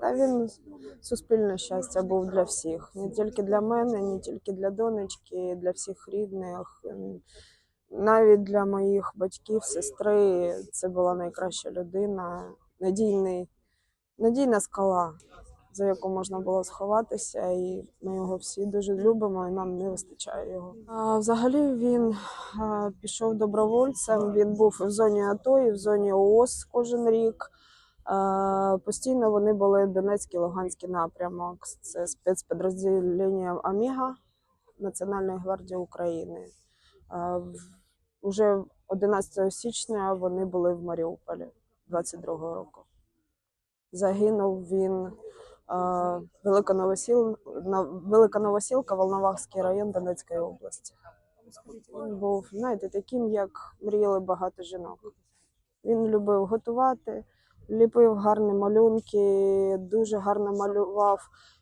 Та він суспільне щастя був для всіх. Не тільки для мене, не тільки для донечки, для всіх рідних. Навіть для моїх батьків, сестри. Це була найкраща людина, надійний, надійна скала, за яку можна було сховатися. І ми його всі дуже любимо, і нам не вистачає його. А, взагалі він а, пішов добровольцем. Він був в зоні АТО, і в зоні ООС кожен рік. Постійно вони були Донецький, Луганський напрямок. Це спецпідрозділення Аміга Національної гвардії України. Уже 11 січня вони були в Маріуполі 22-го року. Загинув він е, Велика Новосіл, Велика Новосілка, Волновахський район Донецької області. Він був, знаєте, таким, як мріяли багато жінок. Він любив готувати, ліпив гарні малюнки, дуже гарно малював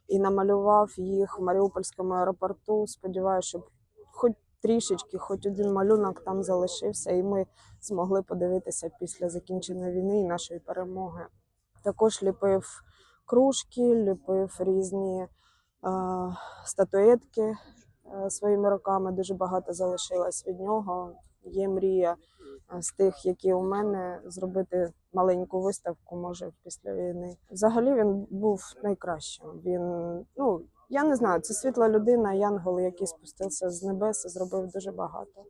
і намалював їх в Маріупольському аеропорту. Сподіваюся, щоб хоч трішечки, хоч один малюнок там залишився, і ми змогли подивитися після закінчення війни і нашої перемоги. Також ліпив кружки, ліпив різні е, статуетки своїми руками. Дуже багато залишилось від нього. Є мрія е, з тих, які у мене, зробити маленьку виставку, може, після війни. Взагалі він був найкращим. Він, ну, я не знаю, це світла людина, янгол, який спустився з небес і зробив дуже багато.